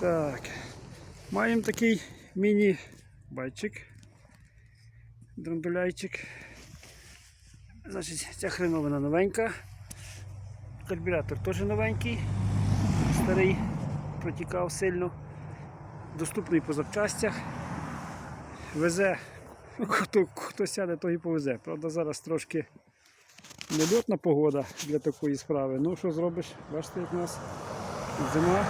Так. Маємо такий міні-байчик. Драндуляйчик. Значить, ця хреновина новенька. Карбюратор теж новенький. Старий, протікав сильно. Доступний по запчастях. Везе. Хто, хто сяде, той і повезе. Правда, зараз трошки нельотна погода для такої справи. Ну, що зробиш? Бачите, як у нас зима.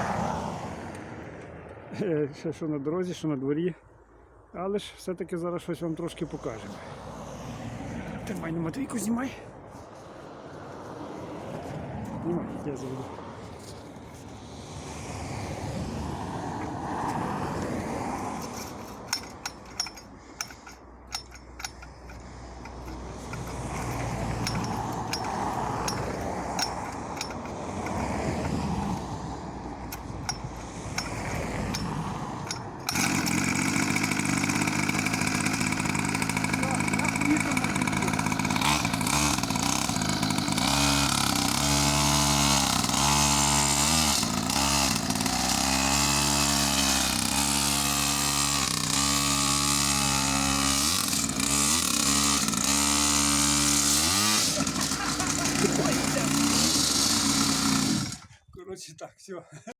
Ще що на дорозі, що на дворі. Але ж все-таки зараз щось вам трошки покажемо. Тримай на Матвійку, знімай. Знімай, я заведу. Коротше так, все.